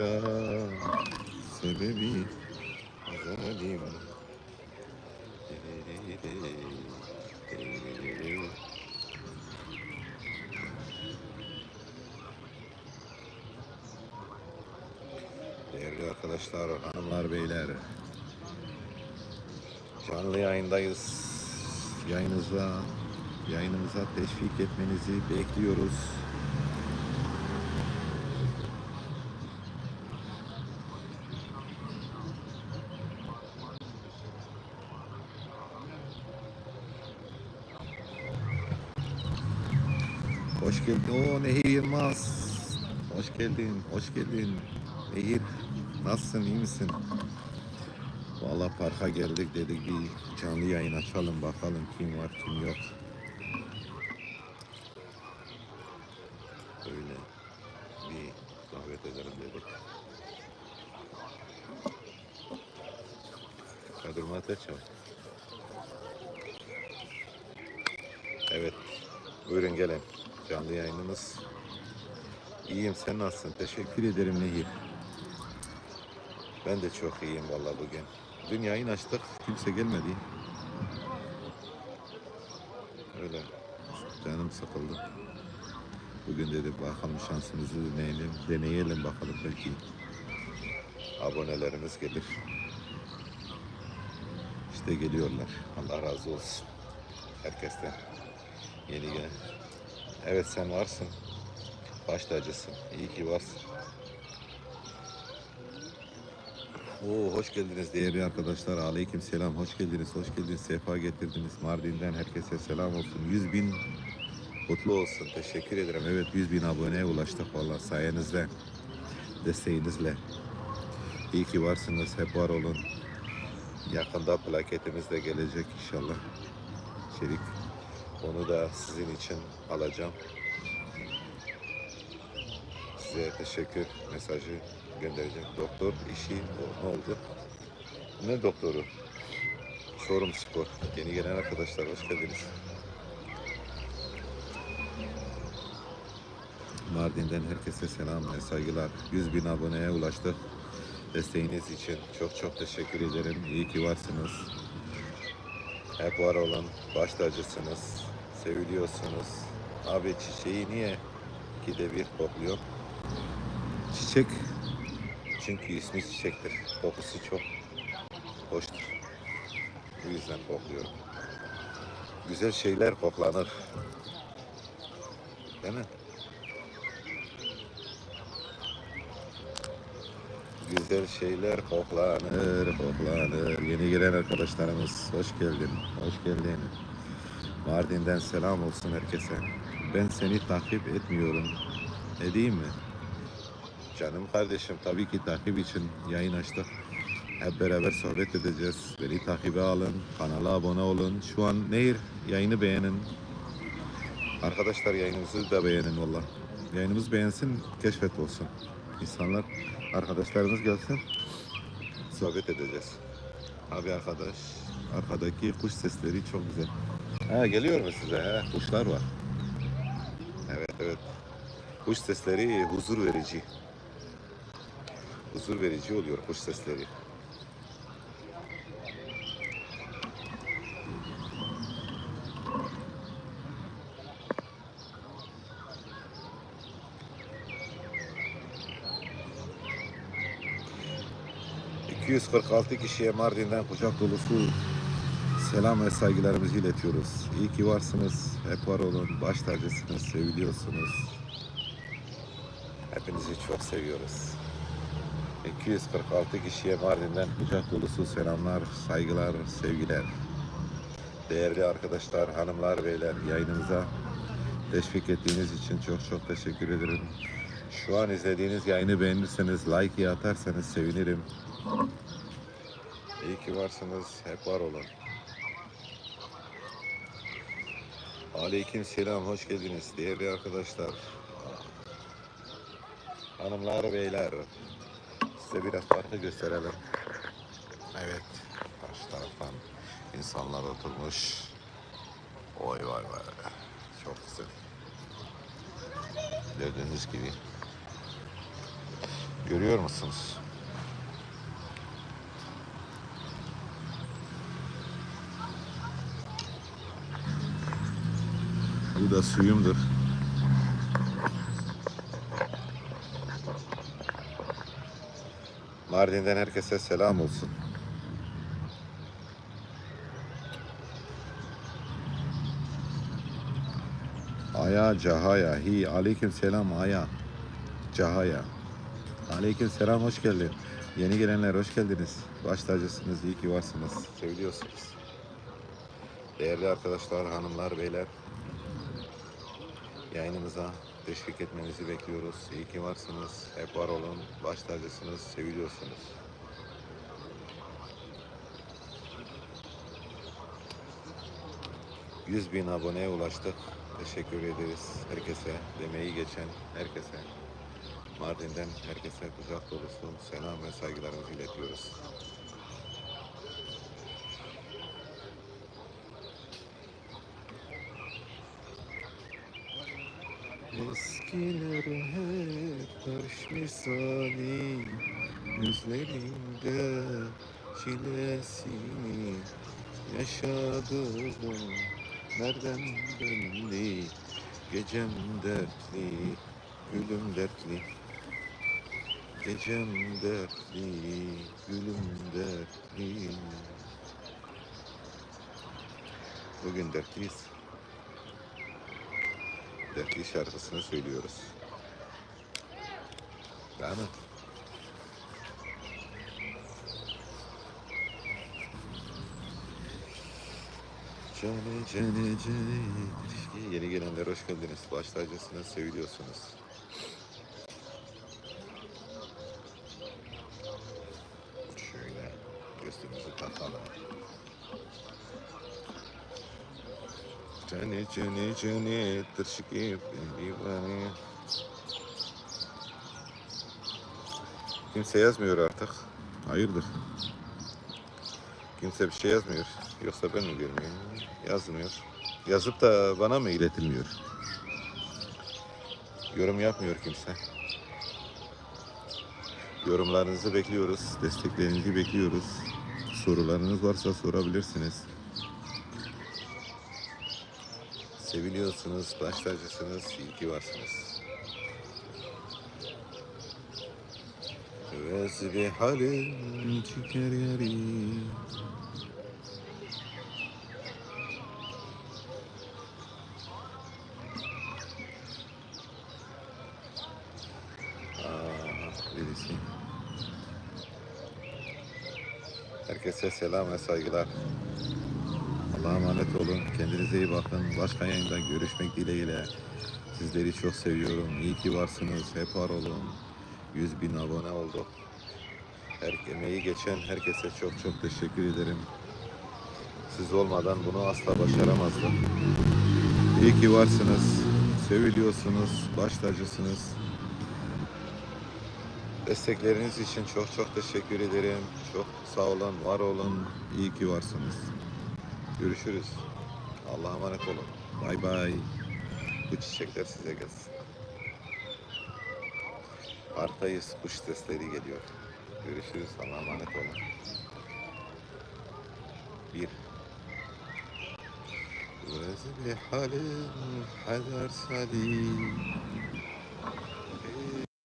yaşa sebebi zalim. Değerli arkadaşlar, hanımlar, beyler. Canlı yayındayız. Yayınıza, yayınımıza teşvik etmenizi bekliyoruz. Hoş geldin. Oo Nehir Yılmaz. Hoş geldin. Hoş geldin. Nehir nasılsın? iyi misin? Vallahi parka geldik dedik bir canlı yayın açalım bakalım kim var kim yok. Öyle bir davet edelim dedik. Kadir Mateçal. Evet. Buyurun gelin. Canlı yayınımız. İyiyim sen nasılsın? Teşekkür ederim Nehir. Ben de çok iyiyim vallahi bugün. Dün yayın açtık. Kimse gelmedi. Öyle. Canım sıkıldı. Bugün dedik bakalım şansımızı deneyelim. Deneyelim bakalım belki abonelerimiz gelir. İşte geliyorlar. Allah razı olsun. Herkesten. Yeni gelen. Evet sen varsın. Baş tacısın. İyi ki varsın. Oo, hoş geldiniz değerli arkadaşlar. Aleyküm selam. Hoş geldiniz. Hoş geldiniz. Sefa getirdiniz. Mardin'den herkese selam olsun. 100 bin mutlu olsun. Teşekkür ederim. Evet 100 bin aboneye ulaştık valla sayenizde. Desteğinizle. İyi ki varsınız. Hep var olun. Yakında plaketimiz de gelecek inşallah. Çelik. Onu da sizin için alacağım. Size teşekkür mesajı göndereceğim. Doktor işi ne oldu? Ne doktoru? Çorum Spor. Yeni gelen arkadaşlar hoş geldiniz. Mardin'den herkese selam ve saygılar. 100 bin aboneye ulaştık. Desteğiniz için çok çok teşekkür ederim. İyi ki varsınız. Hep var olun. Baş tacısınız. Seviliyorsunuz. Abi çiçeği niye ikide bir kokluyor? Çiçek çünkü ismi çiçektir. Kokusu çok hoştur. Bu yüzden kokluyorum. Güzel şeyler koklanır. Değil mi? Güzel şeyler koklanır, koklanır. Yeni gelen arkadaşlarımız hoş geldin, hoş geldin. Mardin'den selam olsun herkese. Ben seni takip etmiyorum. Edeyim mi? Canım kardeşim tabii ki takip için yayın açtık. Hep beraber sohbet edeceğiz. Beni takibe alın, kanala abone olun. Şu an Nehir yayını beğenin. Arkadaşlar yayınımızı da beğenin valla. Yayınımız beğensin, keşfet olsun. İnsanlar, arkadaşlarımız gelsin. Sohbet edeceğiz. Abi arkadaş, arkadaki kuş sesleri çok güzel. Ha geliyor mu size? Ha, kuşlar var. Evet evet. Kuş sesleri huzur verici. Huzur verici oluyor kuş sesleri. ...246 kişiye Mardin'den kucak dolusu selam ve saygılarımızı iletiyoruz. İyi ki varsınız, hep var olun, baş tacısınız, seviliyorsunuz. Hepinizi çok seviyoruz. 246 kişiye Mardin'den kucak dolusu selamlar, saygılar, sevgiler. Değerli arkadaşlar, hanımlar, beyler yayınımıza teşvik ettiğiniz için çok çok teşekkür ederim. Şu an izlediğiniz yayını beğenirseniz, like atarsanız sevinirim. İyi ki varsınız, hep var olun. Aleyküm selam, hoş geldiniz değerli arkadaşlar. Hanımlar, beyler. Size biraz parkı gösterelim. Evet, karşı taraftan insanlar oturmuş. Oy vay vay. Çok güzel. Gördüğünüz gibi. Görüyor musunuz? Bu da suyumdur. Mardin'den herkese selam olsun. Aya Cahaya. Hi aleyküm selam Aya. Cahaya. Aleyküm selam hoş geldin. Yeni gelenler hoş geldiniz. Baş tacısınız, iyi ki varsınız. Seviliyorsunuz. Değerli arkadaşlar, hanımlar, beyler. Yayınımıza teşvik etmenizi bekliyoruz. İyi ki varsınız. Hep var olun. Baş tacısınız, seviliyorsunuz. Yüz bin aboneye ulaştık. Teşekkür ederiz herkese, demeyi geçen herkese. Mardin'den herkese kucak dolusu selam ve saygılarımızı iletiyoruz. Eskileri hep barış misali Yüzlerinde çilesini yaşadım Nereden belli Gecem dertli Gülüm dertli. Gecem dertli Gülüm dertli. Bugün dertliyiz Dertli şarkısını söylüyoruz Değil mi? Cane cane cane Yeni gelenler hoş geldiniz. Baş tacısınız, seviliyorsunuz. Şöyle gösterimizi takalım. Cane cane cane tırşıkı divane Kimse yazmıyor artık. Hayırdır? Kimse bir şey yazmıyor. Yoksa ben mi görmüyorum? Yazmıyor. Yazıp da bana mı iletilmiyor? Yorum yapmıyor kimse. Yorumlarınızı bekliyoruz. Desteklerinizi bekliyoruz. Sorularınız varsa sorabilirsiniz. Seviliyorsunuz, baş tacısınız, iyi ki varsınız. Vezbi halim çeker yarim Aa, birisi. Herkese selam ve saygılar. Allah'a emanet olun. Kendinize iyi bakın. Başka yayında görüşmek dileğiyle. Sizleri çok seviyorum. İyi ki varsınız. Hep var olun. 100 bin abone olduk. Her emeği geçen herkese çok çok teşekkür ederim. Siz olmadan bunu asla başaramazdım. İyi ki varsınız. Seviliyorsunuz. Baş tacısınız. Destekleriniz için çok çok teşekkür ederim. Çok sağ olun, var olun. İyi ki varsınız. Görüşürüz. Allah'a emanet olun. Bay bay. Bu çiçekler size gelsin. Parktayız. Kuş sesleri geliyor. Görüşürüz. Allah'a emanet olun. Bir. Vezli halim hadar salim